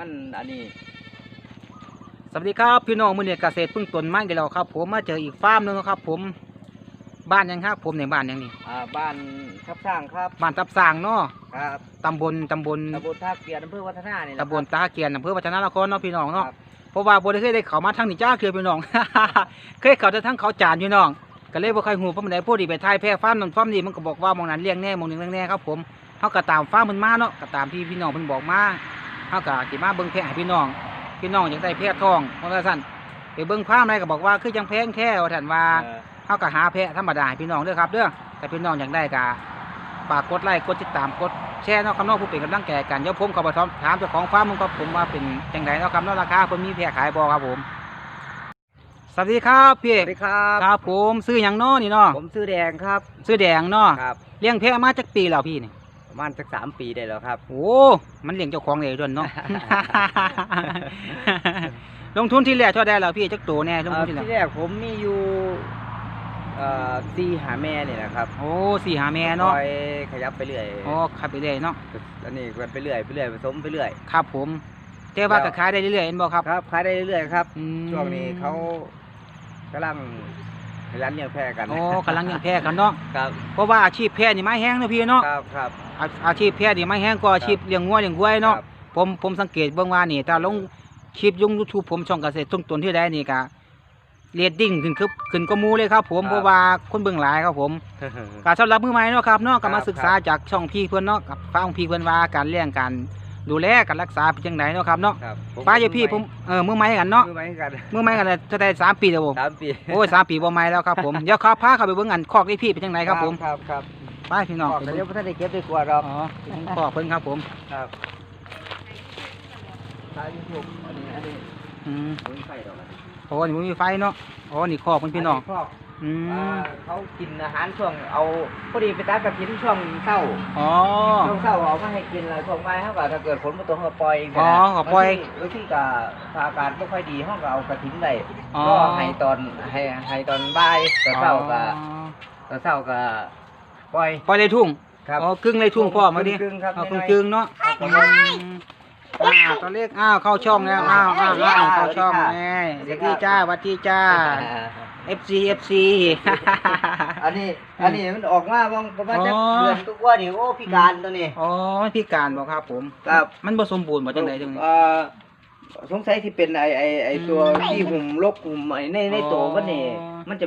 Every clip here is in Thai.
มันอันนี้ สวัสดีครับพี่น้องมือเนี่ยเกษตรพึ่งตนมาอีกแล้วครับ ผมมาเจออีกฟาร์มหนึงแล้วครับ ผมบ้านยังครับผมในบ้านยังนี่อ่าบ้านทับสร้างครับบ้านทับสร้างเนาะครับตำบลตำบลตำบลท่าเกียรติอำเภอวัฒนานี่แหละตำบลตาเกียนอำเภอวัฒนานครเนาะพี่น้องคเนาะรับเพราะว่าบ่ได้เคยได้เข้ามาทางนี้จ้าคือพี่น้องเคยเข้าแต่ทางเขาจานพี่น้องก็เลยบ่ค่อยฮู้เพราะมันได้พูดดีไปทายแพร่ฟาร์มนั้นฟาร์มนี้มันก็บอกว่าหมองนั้นเลี้ยงแน่หมองนึงเลี้ยงแน่ครับผมเฮาก็ตามฟาร์มมันมาเนาะก็ตามที่พี่น้องเพิ่นบอกมา เฮาก็สิมาเบิ่งแพะให้พี่น้อง พี่น้องอยากได้แพะทองเพราะว่าซั่นไปเบิ่งฟาร์มอะไรก็บอกว่าคือจังแพงแท้ว่าท่านว่าเออเขาก็หาแพะธรรมดาให้พี่น้องเด้อครับเด้อแต่พี่น้องอยากได้ก็ฝากกดไลค์กดติดตามกดแชร์เนาะครับเน้องผู้เป็นกำลังแก่กันเดี๋ยวผมเขอไปถามถามเจ้าของฟาร์มมึงครับผมว่าเป็นจังไดเนาะครับเนาะราคาเพิ่นมีแพะขายบ่ครับผมสวัสดีครับพี่สวัสดีครับครับผมซื้อหยังเนาะนี่เนาะผมซื้อแดงครับ ซื้อแดงเนาะครับเลี้ยงแพะมาจักปีแล้วพี่นี่ ประมาณสักสามปีได้แล้วครับ โอ้ มันเลี้ยงเจ้าของเลยด้วยเนาะ ลงทุนที่แรกเท่าได้แล้วพี่จักโตแน่ลงเอ่ทุอนที่แรกที่แรกผมมีอยู่เอ่อซีหาแม่นี่นะครับโอ้สี่หาแม่เนาะคอยขยับไปเรื่อยโอ้ขับไปเรื่อยเนาะอันนี้กันไปเรื่อยไปเรื่อยผสมไปเรื่อย ครับผมแต่ว่าก็ขายได้เรื่อยๆเห็นบ่ครับครับขายได้เรื่อยๆครับ อืมช่วงนี้เขากำลัง ขยันเลี้ยงแพะกันโอ้กำลังยังแพ้กันเนาะครับเพราะว่าอาชีพแพ้นี่ไม่แห้งเนาะพี่เนาะครับครับ อาอาชีพแพ้นี่ไม่แห้งกว่าอาชีพเลี้ยงงัวเลี้ยงควายเนาะครับ ผมผมสังเกตเบื้องว่านี่ถ้าลงคลิปยุงยูทูบผมช่องเกษตรทุ่งตนที่ใดนี่ก็เรตติ้งขึ้นคือขึ้นก็มูเลยครับ ผมเพราะว่าคนเบิ่งหลายครับผมก็สำหรับมือใหม่เนาะครับเนาะก็มาศึกษาจากช่องพี่เพื่อนเนาะกับฟังพี่เพื่อนว่าการเลี้ยงการ ดูแลการรักษาเป็นจังไดเนาะครับเนาะครับผมป้าอย่าพี่ผมเออมือใหม่กันเนาะมือไม้กันมือใหม่กันเลยจะได้สามปีแล้วผมสามปีโอ้ยสามปีบ่ใหม่แล้วครับผมเดี๋ยวครับพาเข้าไปเบิ่งอันคอกที่พี่เป็นจังไดครับผมครับครับไปพี่น้องออกไปแต่เบิ่งเดี๋ยวพ่ท่านได้เก็บได้กลัวหรอกอ๋อขอเพิ่นครับผมครับสายยูทูบอันนี้อันนี้อืมผมใส่ดอกอันนี้โอ้นี่มันมีไฟเนาะโอ้นี่ขอบเพิ่นพี่น้องครอบ อือ่ามเขากินอาหารช่วงเอาพอดีไปตัดกระถินช่วงเช้าอ๋อ ช่วงเช้าเอามาให้กินแล้วช่วงบ่ายเขาก็ถ้าเกิดฝนมาตกเขาก็ปล่อยเงอ๋อก็ปล่อยบางทีก็ถ้าอากาศไม่ค่อยดีเขาก็เอากระถินได้อ๋อ ก็ให้ตอนให้ให้ตอนบ่ายตอนเช้าก็อ๋อตอนเช้าก็ปล่อย ปล่อยในทุ่งครับ อ๋อกึ่งในทุ่งพ่อมาดิกึ่งๆครับเอาน้อยๆกึ่งๆเนาะอืมอ่าตอนเล็กอ้าวเข้าช่องแล้วอ้าวอ้าวอ้าวเข้าช่องแน่เด็กดีจ้าหวัดดีจ้า FC FC อันนี้ อันนี้มันออกมาบางประมาณจะอ๋อ เดือนทุกว่านี่โอ้พิการตัวนี้ อ๋อมันพิการบ่ครับผมครับ มันบ่สมบูรณ์บ่จังไดจังนี้เอ่อสงสัยที่เป็นไอไอไอตัวอืมที่หุ่มลกหุ่มไอในในอ๋อตัวมันนี่มันจะ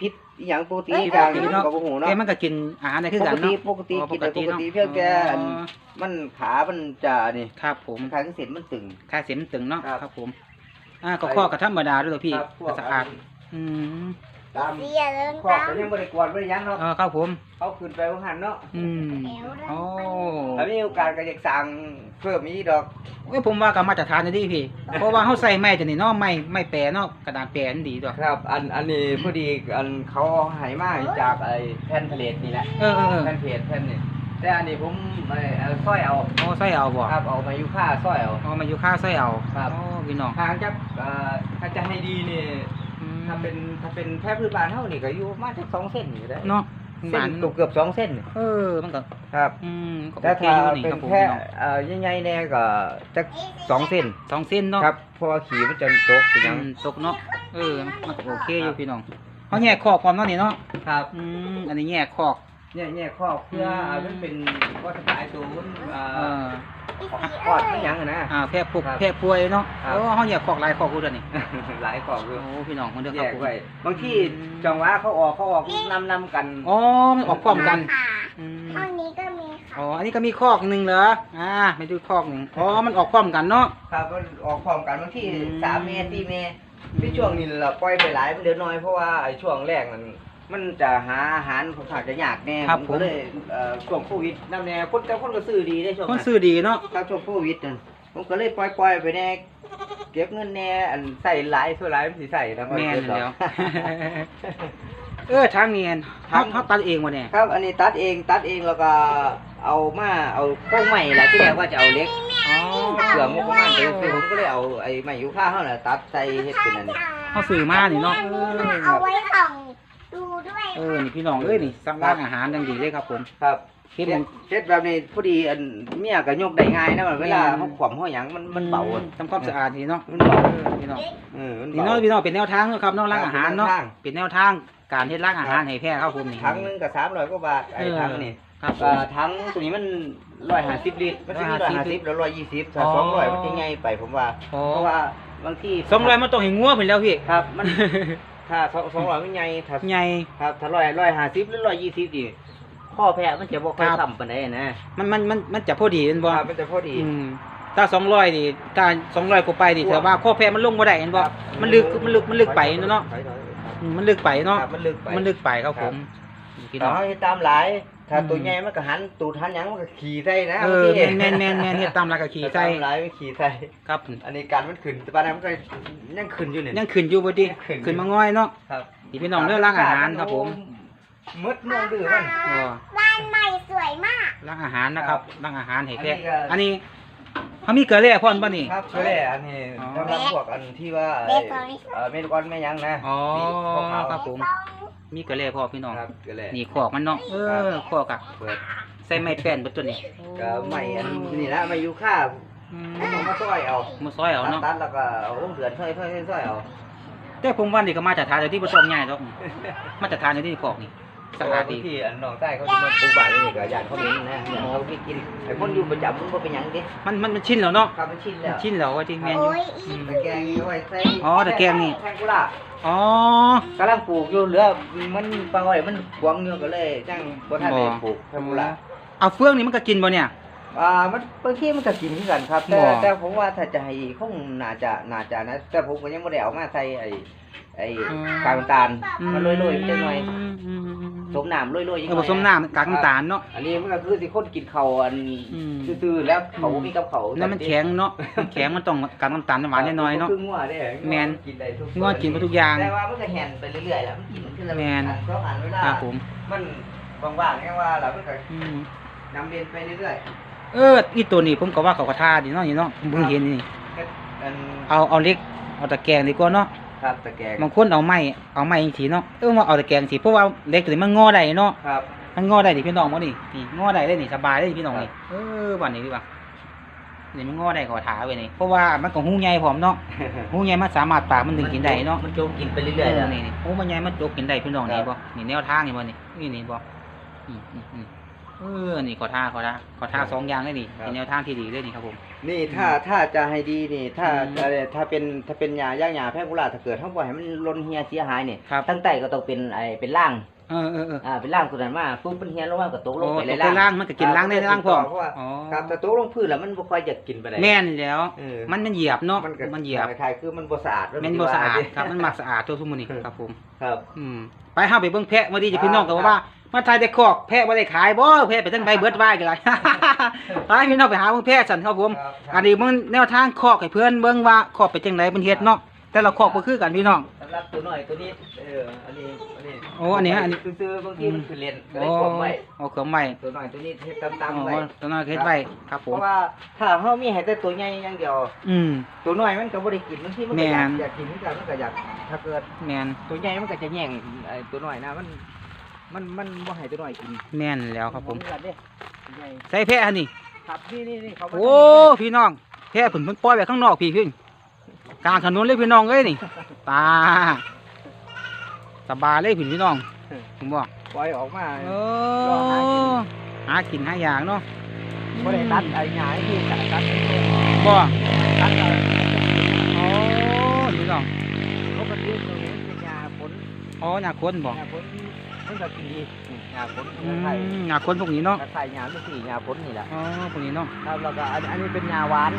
พิษอหย่างปกติปกติทางเนาะกับหูเนาะแกมันก็กินอาหารได้คือปกักนติเนาะปกติอ๋อกินแต่ปกติเนาะเพียงแค่อันอ๋อมันขามันจะนี่ครับผมขาขึ้นเส้นมันตึง ค่าเสียมนตึงเนาะครับครับผม อ่าก็ข้อกับธรรมดาด้วยเหรอพี่ครับพวก็กสะอาด อืมตามเสียเรื่องขอบตามก็ยังบริกรบริยังเนาะเออครับผม เขาขึ้นไปว่าหันเนาะอืมโอ้ถ้ามีโอกาสก็อยากสั่งเพิ่มอีกดอกเอ้ยผมว่าก็มาตรฐานนะดิพี่ เพราะว่าเขาใส่ไม้ตัวนี้เนาะไม้ไม้แปรเนาะกระดาษแปรนี่ดีด้วยครับ อันอันนี้พอดีอันเขาใหายมาจากไอ้แผ่นเพลทนี่แหละเออเออเออแผ่นเพลทแผ่นนี่แต่อันนี้ผมไอ้เอาสร้อยเอาโอ้ใส่เอาบ่ครับเอามาอยู่ค่าสร้อยเอา เอามาอยู่ค่าใส่เอาครับ โอ้พี่น้อง ทางจะเอ่อถ้าจะให้ดีนี่อืม ถ้าเป็นถ้าเป็นแพร่พืชบ้านเท่านี่ก็อยู่ประมาณสักสองเส้นอยู่ได้เนาะเส้บ้านนเกือบเกือบสองเส้นเออมันก็ครับอืมก็แต่โอเคถ้าอยู่นี่เป็นครับผมแพร่พี่น้องเอ่อใหญ่ๆแน่ก็จะสองเส้นสองเส้นเนาะครับเพราะว่าขี่มันจะตกเป็นหอืยังมตกเนาะเออมันก็โอเคอยู่พี่น้องเขาแยกคอกพร้อมเนาะนี่เนาะครับ อืมอันนี้แยกคอก เนี่ยเนี่ยครอบเพื่ออืมมันเป็นวัฏสายศูนย์เอ่เอออ คลอดไม่ยังอะนะ อ่าแพร่ปุกครับแพร่ป่วยเนาะครับ โอ้เขาแยกคอกหลายคอกกูเด้อนี่หลายครอบคือโอ้พี่น้องคนเดียวแยครับกผมไว้บางที่อืมจังหวะเขาออกเขาออกนำนำกันอ๋อมันออกพร้อมกันค่ะอืมห้องนี้ก็มีค่ะอ๋ออันนี้ก็มีคอกหนึ่งเหรออ่าไม่ดูคอกหนึ่งอ๋อมันออกพร้อมกันเนาะ ครับมันออกพร้อมกันบางที่อืม สามเมตรสี่เมตรที่ช่วงนี้เราปล่อยไปหลายมันเหลือน้อยเพราะว่าไอ้ช่วงแรกมัน มันจะหาอาหารค่อนข้างจะยากแน่ครับผม ก็เลยเอ่อช่วงโควิดนั่นแน่คนแต่คนก็ซื้อดีได้ช่วงคนนั้นซื้อดีเนาะครับช่วงโควิดนั่นผมก็เลยปล่อยปล่อยๆไปแน่เก็บเงินแน่อันใส่หลายส่วนหลายมันสิใส่แล้วแม่นเก็บดอก แล้ว เออทางเนียนเขาเขาตัดเองวะเนี่ย ครับ อันนี้ตัดเองตัดเองแล้วก็เอามาเอาโป้งใหม่แหละที่แรกว่าจะเอาเล็กอ๋อเกืองบประมาณไปซื้อผมก็เลยเอาไอ้ไม้ยูค่าเขาน่ะตัดใส่เฮ็ดเป็นอันนี้ เขาซื้อมานี่เนาะอันนี้มันเอาไว้ส่องดูด้วย เออนี่พี่น้องเอ้ยนี่สั่งร้านอาหารดังดีเลยครับผมครับเฮ็ดเฮ็มัดนเฮ็ดแบบนี้พอดีอันเมียก็ยกได้ง่ายนะเวลาเฮาขวำเฮาหยังมันมันเบาอะทำความสะอาดดีเนาะมันเบาเออพี่น้องเออมันนี่เบาเนาะพี่น้องเป็นแนวทางเนาะครับเนาะร้านอาหารเนาะเป็นแนวทางเป็นแนวทางการเฮ็ดร้านอาหารให้แพร่ครับผมนี่ถังหนึงก็300กว่าบาทไอ้เออถังนี่ครับผมอ่าถังตัวนี้มัน150ลิตรมันสิมี150 150แล้ว120ถ้าอ๋อ200มันจะใหญ่ไปผมว่าอ๋อเพราะว่าบางทีสองร้อยมันต้องให้งัวเพิ่นแล้วพี่ครับมัน ถ้า200มันใหญ่ถ้าใหญ่ครับถ้าร้อยร้อยห้าสิบหรือร้อยยี่สิบดิข้อแพ้มันจะบ่ค่อยครับ ซ้ำปานใดนะมันมันมันมันจะพอดีแม่นบ่ครับมันจะพอดี อืมถ้า200นี่ถ้า200กว่าไปนี่กลัวแต่ว่าข้อแพ้มันลงบ่ได้แม่นบ่ครับมันลึกมันลึกมันลึกไปเนาะถอยๆครับอืมมันลึกไปเนาะครับมันลึกไปมันลึกไปครับผมพี่แต่น้องเฮาเฮ็ดตามหลาย ถ้าอืมตัวใหญ่มันก็หันตูดหันหยังมันก็ขี่ใส่นะเออมื่กี้แม่นแม่นแม่นแม่นเฮ็ดตามหลักก็ขี่ใส่ตามหลายมันขี่ใส่ครับอันนี้การมันขึ้นแต่ปานนั้นมันก็ยังขึ้นอยู่นี่ยังขึ้นอยู่บ่ติขึ้นอยู่ขึ้นมาง่อยเนาะครับนี่พี่น้องเรื่องร้านอาหารครับผมมืดเมืองดื้อมัน อ๋อบ้านใหม่สวยมากร้านอาหารนะครับร้านอาหารให้แพร่อัอันนนี้นี้ก็ เขามีเกลือแร่พร้อมป่ะนี่ ครับก็เลยอันนี้อ๋อ สำหรับพวกอันที่ว่าเด็กตอนนี้เอ่อเมนูก้อนแม่ยังนะอ๋อนี่ขาวๆครับผม มีเกลือแร่พร้อมพี่น้อง ครับก็เลยนี่ขอกมันเนาะ เออขอกอะเปิดใส่ไม้แป้นเบดตัวนี้ก็ไม่อันนี่นะไม่ยูค่าอืมผมมาซอยเอามาซอยเอาเนาะ ตัดแล้วก็เอาลงเดือนซอยซอยซอยเอาแต่ผมว่านี่ก็มาจากทานอยู่ที่บ่ต้องง่ายดอกมาจากทานอยู่ที่ขอกนี่ สะอาดดีที่อันน้องใต้เขาจะมาปลูกบ้านนี่ก็ญาติเขาเห็นนะเนี่ยเขาไม่กินไอ้คนอยู่ประจำมันบ่เป็นหยังดิมันมันมันชินแล้วเนาะครับมันชินแล้วชินแล้วว่าที่แม่นอยู่โอ้ยอืม ตะแกรงนี่เอาไว้ใส่อ๋อตะแกรงนี่ แทงกุหลาบอ๋อกำลังปลูกอยู่เหลือมันปลาอ้อยมันกวางอยู่ก็เลยจังบ่ทันได้ปลูกแทงกุหลาบ เอาเฟืองนี่มันก็กินบ่เนี่ย อ่ามันบางทีมันก็กินคือกันครับ แต่บ่แต่ผมว่าถ้าจะให้คงน่าจะน่าจะนะ แต่ผมก็ยังบ่ได้เอามาใส่ไอ้ ไอ้อืมกากน้ำตาลมันโรยๆจังหน่อยอืมอืมอืมอืมสมน้ำโรยๆจังเอหอน่ผอยสมน้ำกากน้ำตาลเนาะ อันนี้มันก็คือสิคนกินข้าวอันอืม ซื่อๆแล้วเขาบ่มีกับเขาวนั่นมันแข็งเนาะมันแข็งมันต้องกากน้ำตาลหวานน้อยๆเนาะ คืองัวเด้แม่น กินได้ทุกงัวกินไปทุกอย่าง แต่ว่ามันก็แห่นไปเรื่อยๆแหละมันกินทีละแม่น อัสองอันเวลาครับผมมันว่างๆแค่ว่าแล้วมันก็อืมนำเรียนไปเรื่อยเอออีตัวนี้ผมก็ว่าเขาก็ท่าดีเนาะนี่เนาะผมเพิ่งเห็นนี่ๆก็อัน เอาเอาเล็กเอาตะแกรงดีกว่าเนาะ ครับตะแกรงบางคนเอาไม้เอาไม้จังซี่เนาะเออว่าเอาตะแกรงสิเพราะว่าเล็กตัวนี้มันงอได้เนาะครับมันงอได้ดิพี่น้องบ่นี่นี่งอได้เลยนี่สบายเลยพี่น้องนี่เออวันนี้ดีป่ะนี่มันงอได้ขอถาไว้นี่เพราะว่ามันก็หูใหญ่พร้อมเนาะหูใหญ่มันสามารถปากมันดึงกินได้เนาะมันโจมกินไปเรื่อยๆเอแล้อวนี่นี่โอ้มันใหญ่มันจกกินได้พี่น้องครับนี่บ่นี่แนวทางนี่บ่นี่นี่นี่บ่อืมอืมอืม เออนี่ขอท่าขอท่าขอท่าสองอย่างเลยนี่เป็นแนวทางที่ดีเลยนี่ครับผม นี่ถ้าถ้าจะให้ดีนี่ ถ้าอืมอะไรถ้าเป็นถ้าเป็นยาย่างยาแพทย์กุหลาบถ้าเกิดเขาบ่ให้มันลนเฮียเสียหายนี่ครับ ตั้งแต่ก็ต้องเป็นไอ้เป็นล่างเออเออเอออ่าเป็นล่างตัวนั้นมาปุ๊บมันเฮียลงมาก็ตกลโอ้งไปตในกไปล่างมันก็กินล่างได้ล่างพร้อมเพราะว่า อ๋อครับแต่ตกลงพื้นแล้วมันบ่ค่อยจะกินไปได้แม่นแล้ว เออมันมันเหยียบเนาะมันก็มันเหยียบคล้ายๆคือมันบ่สะอาดแม่นบ่สะอาดครับมันมักสะอาดตัวทุกมื้อนี่ครับผม ครับ อืมไปเฮาไปเบิ่งแพะมาดีจะพี่น้องก็ครับว่า มาถ่ายแต่คอกแพะบ่ได้ขายบ่แพะไปทั้งใบเบิดว่ากันเลยไปพี่น้องไปหาเบิ่งแพะสั่นครับผม ครับ อันนี้เบิ่งแนวทางคอกให้เพื่อนเบิ่งว่าคอกเป็นจังไดเพิ่นเฮ็ดเนาะแต่ละคอกบ่คือกันพี่น้อง สำหรับตัวน้อยตัวนี้เอออันนี้อันนี้โอ้อันนี้ฮะอันนี้ ซื่อๆบางทีมันคือเรียนก็โอ้ได้ความไว้เอาเครื่องไว้ตัวน้อยตัวนี้เฮ็ดตามอ๋ๆไว้อตัวน้อยเฮ็ดไว้ครับผเพม ราะว่าถ้าเฮามีให้แต่ตัวใหญ่อย่างเดียว อืม ตัวน้อยมันก็บ่ได้กินบางทีมันก็อยากแม่น อยากกินเหมือนกันมันก็อยากถ้าเกิดแม่นตัวใหญ่มันก็จะแย่งไอ้ตัวน้อยนะมัน มันมันบ่ให้ตัวน้อยกินแม่นแล้วครับผมเหอนกันเด้ตัวใหญ่ใส่แพะอันนี้ครับนี่นี่นี่เขามาโอ้ พี่น้องแพะเพิ่นเพิ่นปล่อยไว้ข้างนอกพี่พี่กลางถนนเลยพี่น้องเอ้ยนี่ ตาสบายเลยพี่พี่น้องผมบอกปล่อยออกมาเออหากินหาอย่างเนาะบ่ได้ตัดไอ้หญ้าที่ตัดตัดบ่ตัดเอาอ๋อพี่น้องปกติตรงนี้เป็นหญ้าผลอ๋อหน้าคนบ่หญ้าผล มันก็กินดีนี่หญ้าผลอืไทยมหน้าคนพวกนี้เนาะไทยหญ้าไม่สี่หญ้าผลนี่แหละอ๋อพวกนี้เนาะครับแล้วก็อันอันนี้เป็นหญ้าหวาน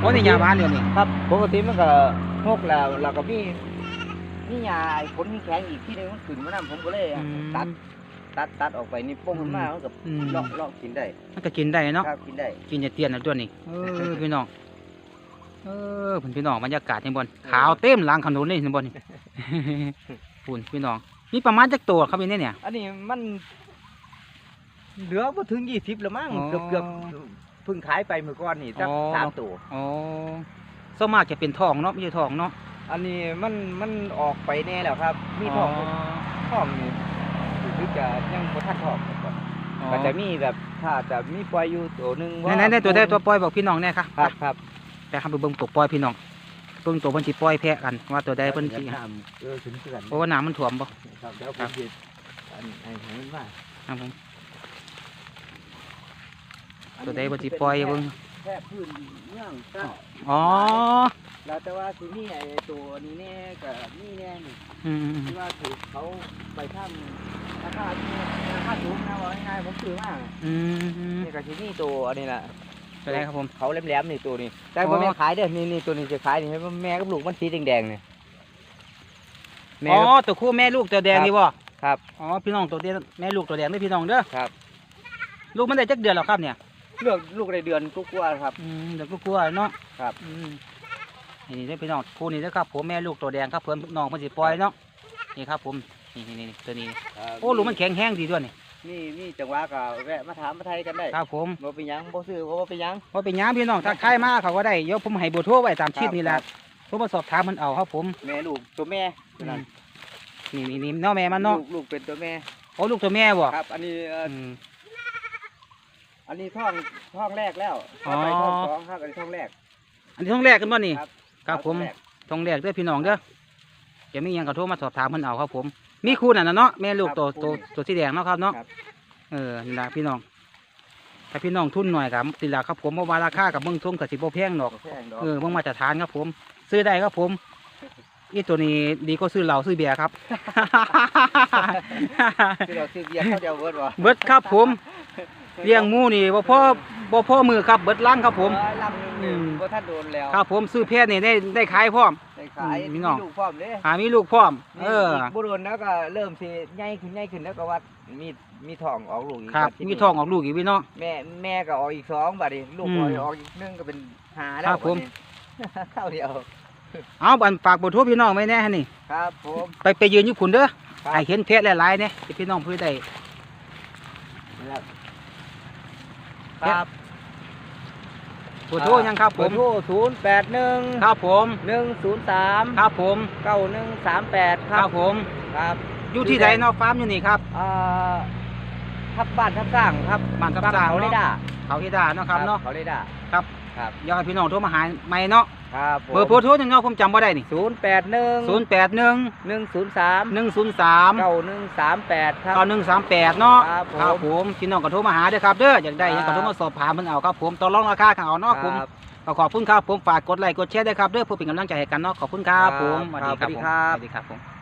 โอ้ในยาบ้านเดี๋ยวนี้ครับปกติมันก็งอกแล้วแล้วก็มีนี่หญ้าไอ้ผลมีแข็งอีกที่หนึงมันขึ้นมานํผมก็เลยอืม ตัดตัดตัดออกไปนี่โป้งขึ้นมามันก็อืมลอกลอกกินได้มันก็กินได้เนาะ ครับกินได้ กินจะเตียนนะตัวนี้เออ พี่น้อง เออเพิ่นพี่น้องบรรยากาศในบนขาวเต็มหลังถนนเลยในบนนี่ปุ่นพี่น้อง มีประมาณจักตัวครับพี่เนี่ยเนี่ย อันนี้มัน เหลือบ่ถึงยี่สิบแล้วมั้งอ๋อเกือบเกือบเพิ่งขายไปเมื่อก่อนนี่สักอ๋อ สามตัว อ๋อส่วนมากจะเป็นทองเนาะไม่ใช่ทองเนาะอันนี้มันมันออกไปแน่แล้วครับ มีทองทองนี่รู้สึกจะยังบ่ทันทองก่อนออ๋อก็จะมีแบบถ้าจะมีปล่อยอยู่ตัวหนึงไหนไหนๆตัวได้ตัวปล่อยบอกพี่น้องแน่ครับครับครับแต่ครับไปเบิ่งตัวปล่อยพี่น้อง เบิ่งตัวเพิ่นสิปล่อยแพะกันว่าตัวใดเพิ่นสิน้ำเออถึงเกือนเพราะว่าน้ำมันท่วมบ่ครับเดี๋ยวผมสิอันไอ้ให้มันว่าครับผมตัวใดเพิ่นสิปล่อยเบิ่งแค่พื้นเมืองก็อ๋อแล้วแต่ว่าสิมีไอ้ตัวนี้แน่กับนี่แน่นี่อืมที่ว่าถูกเขาไปทำราคาที่ราคาสูงนะว่าง่ายๆผมซื้อมาอืมนี่ก็สิมีตัวอันนี้แหละ ตัวใดครับผม เขาแหลมๆนี่ตัวนี้ แต่อ๋พ่อแม่ขายเด้อนี่นี่ตัวนี้จะขายนี่ให้แม่กับลูกมันสีแดงๆนี่แม่อ๋อ กับ ตัวคู่แม่ลูกตัวแดงนี่บ่ครับ อ๋อ พี่น้องตัวแดงแม่ลูกตัวแดงนี่พี่น้องเด้อ ครับ ลูกมันได้จักเดือนแล้วครับเนี่ย เลือกลูกในเดือนกุ๊กว่าครับ อืมเดี๋ยวก็กลัวเนาะครับ อืมนี่นี่พี่น้องคู่นี้นะครับผมแม่ลูกตัวแดงครับเพิ่นน้องเพิ่นสิปล่อยเนาะ นี่ครับผม นี่นี่นี่ตัวนี้ โอ้ลูกมันแข็งแห้งดีด้วยนี่ นี่นี่จังหวะก็แวะมาถามมาไทยกันได้ครับผมบ่เป็นหยังบ่ซื้อบ่เป็นหยังว่าเป็นหยังพี่น้องถ้าใครมาเขาก็ได้เดี๋ยวผมให้เบอร์โทรไว้ตามคลิปนี่แหละโทรมาสอบถามมันเอาครับผมแม่ลูกตัวแม่ตัวนั้นนี่นี่นี่เนาะแม่มันเนาะลูกลูกเป็นตัวแม่โอ้ลูกตัวแม่บ่ครับ อันนี้เอ่อออืม อันนี้ท้องท้องแรกแล้วอ๋อถ้าไปท้องสองครับอันนี้ท้องแรก อันนี้ท้องแรกกันบ่นี่ครับ ครับผมท้องแรกท้องแรกเด้อพี่น้องเด้อจะมีหยังก็โทรมาสอบถามมันเอาครับผม มีคู่นั่นน่ะเนาะแม่ลูกตัวตัวตัวสีแดงเนาะครับเนาะครับเออนี่ล่ะพี่น้องถ้าพี่น้องทุนหน่อยครับสิล่ะครับผมเพราะว่าราคากับเมืองทุ่งกับสิบ่แพงดอกบ่แพงดอกเออเมืองมาตรฐานครับผม ซื้อได้ครับผมอีตัวนี้ดีก็ซื้อเหล้าซื้อเบียร์ครับ คือเราซื้อเบียร์เขาจะเอาเบิดบ่เบิดครับผมเลี้ยงหมูนี่บ่พ่อบ่พ่อมือครับเบิดลังครับผมเอ้ยลำหนึงอืนี่มบ่ทันโดนแล้ว ครับผมซื้อแพทย์นี่ได้ได้ขายพร้อมได้ ขายอืมพี่น้องมีลูกพร้อมเด้หามีลูกพร้อม เออ นี่กบ่โดนแล้วก็เริ่มสิใหญ่ขึ้นใหญ่ขึ้นแล้วก็ว่ามีมีท้องออกลูกอีกครับ ทีนี้มีทองออกลูกอีกพี่น้อง แม่แม่ก็ออกอีกสองบัดนี้ลูกอืมออกออกอีกหนึงก็เป็นหาแล้วครับผมดนี้ เท่าเดียวเอาบันฝากเบทโทรพี่น้องไว้แน่ฮะนี่ ครับผม ไปไปยืนอยู่พุ่นเด้อครับให้เห็นเพชรหลายๆเนี่ยที่พี่น้องเพื่อได้ ครับเบทโทรยังครับผมเบอร์โทรศูนย์แปดหนึ่งครับผมหนึ่งศูนย์สามครับผมเก้าหนึ่งสามแปดคครัรับบผมครับอยู่ที่ใดเนอกฟาร์มอยู่นี่ครับ อ่าทับบ้านทับสร้างครับบ้านทับสร้าง เขาเนได้อะด่าเขาที่ดาเนาะครับเนาะเขาได้ด่าครับครับ อยากให้พี่น้องโทรมาหาใหม่เนาะ ครับเบอร์โทรยังเนาะผมจำบ่ได้นี่ศูนย์แปดหนึ่งศูนย์แปดหนึ่งหนึ่งศูนย์สามหนึ่งศูนย์สามเก้าหนึ่งสามแปดครับเก้าหนึ่งสามแปดเนาะครับผมครับผมพี่น้องก็โทรมาหาเด้อครับเด้ออยากได้หยังครัก็บโทรมาสอบถามเพิ่นเอาครับผมต่อรองราคากันเอาเนาะผมครับก็ขอบคุณครับผมฝากกดไลค์กดแชร์ด้วยครับเด้อเพื่อเป็นกำลังใจให้กันเนาะขอบคุณครับครับผมสวัสดีครับผมสวัสดีครับสวัสดีครับผม